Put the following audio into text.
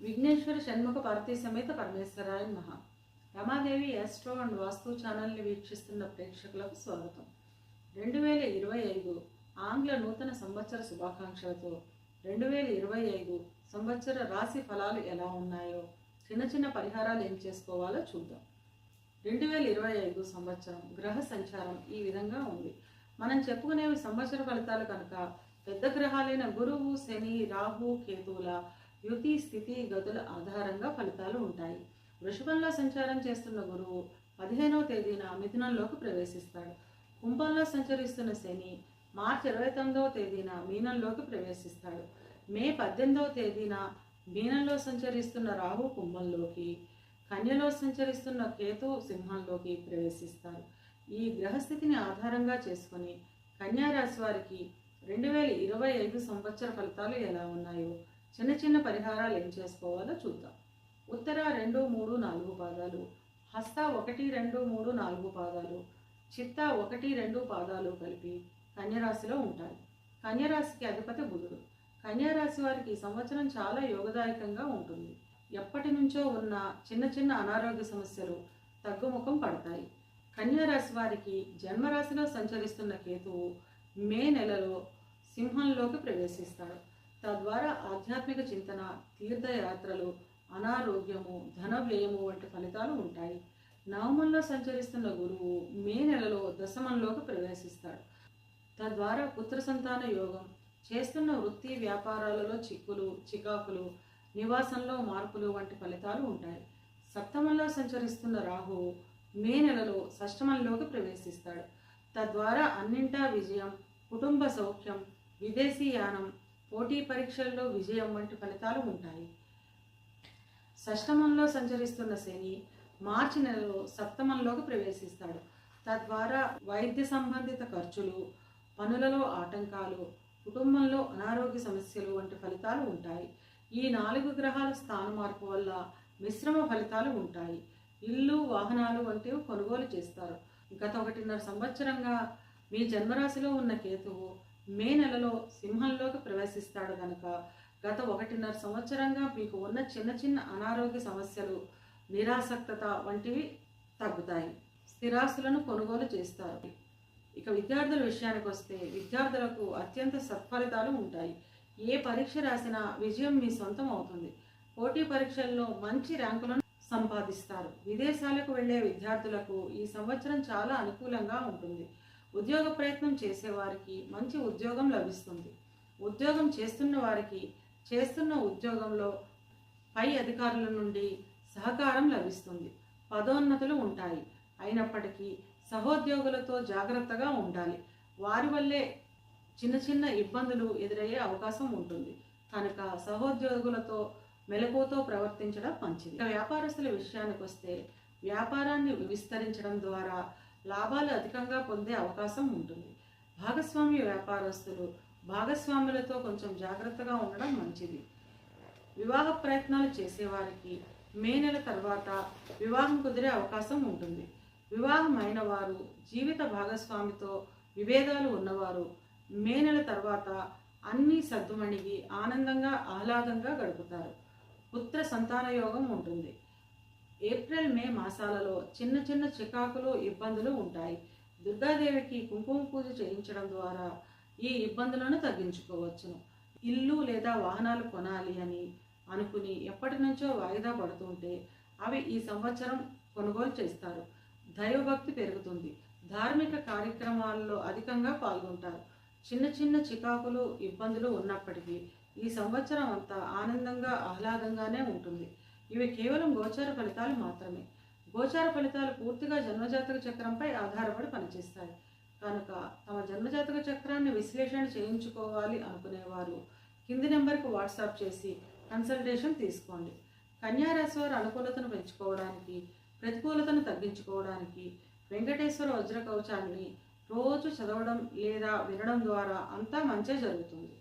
విఘ్నేశ్వర షణ్ముఖ పార్వతీ సమేత పరమేశ్వరాయ మహా Ramadevi astro and వాస్తు ఛానల్ని వీక్షిస్తున్న ప్రేక్షకులకు స్వాగతం. రెండు వేల ఇరవై ఐదు ఆంగ్ల నూతన సంవత్సర శుభాకాంక్షలతో రెండు వేల ఇరవై ఐదు సంవత్సర రాశి ఫలాలు ఎలా ఉన్నాయో చిన్న చిన్న పరిహారాలు ఏం చేసుకోవాలో చూద్దాం. రెండు వేల ఇరవై ఐదు సంవత్సరం గ్రహ సంచారం ఈ విధంగా ఉంది. మనం చెప్పుకునేవి సంవత్సర ఫలితాలు కనుక పెద్ద గ్రహాలైన గురువు శని రాహు కేతువుల యుతి స్థితి గతుల ఆధారంగా ఫలితాలు ఉంటాయి. వృషభంలో సంచారం చేస్తున్న గురువు పదిహేనవ తేదీన మిథునంలోకి ప్రవేశిస్తాడు. కుంభంలో సంచరిస్తున్న శని మార్చి ఇరవై తొమ్మిదవ తేదీన మీనంలోకి ప్రవేశిస్తాడు. మే పద్దెనిమిదవ తేదీన మీనంలో సంచరిస్తున్న రాహు కుంభంలోకి కన్యలో సంచరిస్తున్న కేతు సింహంలోకి ప్రవేశిస్తారు ఈ గ్రహస్థితిని ఆధారంగా చేసుకొని కన్యారాశి వారికి రెండు వేల ఇరవై ఐదు సంవత్సర ఫలితాలు ఎలా ఉన్నాయో చిన్న చిన్న పరిహారాలు ఏం చేసుకోవాలో చూద్దాం. ఉత్తర రెండు మూడు నాలుగు పాదాలు హస్త ఒకటి రెండు మూడు నాలుగు పాదాలు చిత్త ఒకటి రెండు పాదాలు కలిపి కన్యరాశిలో ఉంటాయి కన్యరాశికి అధిపతి బుధుడు. కన్యారాశి వారికి ఈ సంవత్సరం చాలా యోగదాయకంగా ఉంటుంది. ఎప్పటి నుంచో ఉన్న చిన్న చిన్న అనారోగ్య సమస్యలు తగ్గుముఖం పడతాయి. కన్యారాశి వారికి జన్మరాశిలో సంచరిస్తున్న కేతువు మే నెలలో సింహంలోకి ప్రవేశిస్తాడు. తద్వారా ఆధ్యాత్మిక చింతన తీర్థయాత్రలు అనారోగ్యము ధన వ్యయము వంటి ఫలితాలు ఉంటాయి. నవమంలో సంచరిస్తున్న గురువు మే నెలలో దశమంలోకి ప్రవేశిస్తాడు. తద్వారా పుత్ర సంతాన యోగం చేస్తున్న వృత్తి వ్యాపారాలలో చిక్కులు చికాకులు నివాసంలో మార్పులు వంటి ఫలితాలు ఉంటాయి. సప్తమంలో సంచరిస్తున్న రాహువు మే నెలలో షష్టమంలోకి ప్రవేశిస్తాడు. తద్వారా అన్నింటా విజయం కుటుంబ సౌఖ్యం విదేశీ యానం పోటీ పరీక్షల్లో విజయం వంటి ఫలితాలు ఉంటాయి. షష్టమంలో సంచరిస్తున్న శని మార్చి నెలలో సప్తమంలోకి ప్రవేశిస్తాడు. తద్వారా వైద్య సంబంధిత ఖర్చులు పనులలో ఆటంకాలు కుటుంబంలో అనారోగ్య సమస్యలు వంటి ఫలితాలు ఉంటాయి. ఈ నాలుగు గ్రహాల స్థాన మార్పు వల్ల మిశ్రమ ఫలితాలు ఉంటాయి. ఇల్లు వాహనాలు వంటివి కొనుగోలు చేస్తారు. గత ఒకటిన్నర సంవత్సరంగా మీ జన్మరాశిలో ఉన్న కేతువు మే నెలలో సింహంలోకి ప్రవేశిస్తాడు కనుక గత ఒకటిన్నర సంవత్సరంగా మీకు ఉన్న చిన్న చిన్న అనారోగ్య సమస్యలు నిరాసక్తత వంటివి తగ్గుతాయి. స్థిరాస్తులను కొనుగోలు చేస్తారు. ఇక విద్యార్థుల విషయానికి వస్తే విద్యార్థులకు అత్యంత సత్ఫలితాలు ఉంటాయి. ఏ పరీక్ష రాసినా విజయం మీ సొంతం అవుతుంది. పోటీ పరీక్షల్లో మంచి ర్యాంకులను సంపాదిస్తారు. విదేశాలకు వెళ్ళే విద్యార్థులకు ఈ సంవత్సరం చాలా అనుకూలంగా ఉంటుంది. ఉద్యోగ ప్రయత్నం చేసేవారికి మంచి ఉద్యోగం లభిస్తుంది. ఉద్యోగం చేస్తున్న వారికి చేస్తున్న ఉద్యోగంలో పై అధికారుల నుండి సహకారం లభిస్తుంది. పదోన్నతులు ఉంటాయి. అయినప్పటికీ సహోద్యోగులతో జాగ్రత్తగా ఉండాలి. వారి వల్లే చిన్న చిన్న ఇబ్బందులు ఎదురయ్యే అవకాశం ఉంటుంది. కనుక సహోద్యోగులతో మెలకువతో ప్రవర్తించడం మంచిది. వ్యాపారస్తుల విషయానికి వస్తే వ్యాపారాన్ని విస్తరించడం ద్వారా లాభాలు అధికంగా పొందే అవకాశం ఉంటుంది. భాగస్వామ్య వ్యాపారస్తులు భాగస్వాములతో కొంచెం జాగ్రత్తగా ఉండడం మంచిది. వివాహ ప్రయత్నాలు చేసేవారికి మే నెల తర్వాత వివాహం కుదిరే అవకాశం ఉంటుంది. వివాహం వారు జీవిత భాగస్వామితో విభేదాలు ఉన్నవారు మే నెల తర్వాత అన్నీ సర్దుమణిగి ఆనందంగా ఆహ్లాదంగా గడుపుతారు. పుత్ర సంతాన యోగం ఉంటుంది. ఏప్రిల్ మే మాసాలలో చిన్న చిన్న చికాకులు ఇబ్బందులు ఉంటాయి. దుర్గాదేవికి కుంకుమ పూజ చేయించడం ద్వారా ఈ ఇబ్బందులను తగ్గించుకోవచ్చును. ఇల్లు లేదా వాహనాలు కొనాలి అని అనుకుని ఎప్పటి నుంచో వాయిదా పడుతుంటే అవి ఈ సంవత్సరం కొనుగోలు చేస్తారు. దైవభక్తి పెరుగుతుంది. ధార్మిక కార్యక్రమాల్లో అధికంగా పాల్గొంటారు. చిన్న చిన్న చికాకులు ఇబ్బందులు ఉన్నప్పటికీ ఈ సంవత్సరం అంతా ఆనందంగా ఆహ్లాదంగానే ఉంటుంది. ఇవి కేవలం గోచార ఫలితాలు మాత్రమే. గోచార ఫలితాలు పూర్తిగా జన్మజాతక చక్రంపై ఆధారపడి పనిచేస్తాయి. కనుక తమ జన్మజాతక చక్రాన్ని విశ్లేషణ చేయించుకోవాలి అనుకునేవారు. కింది నెంబర్కి వాట్సాప్ చేసి కన్సల్టేషన్ తీసుకోండి. కన్యారాశి వారు అనుకూలతను పెంచుకోవడానికి ప్రతికూలతను తగ్గించుకోవడానికి వెంకటేశ్వర వజ్ర కవచాన్ని రోజు చదవడం లేదా వినడం ద్వారా అంతా మంచే జరుగుతుంది.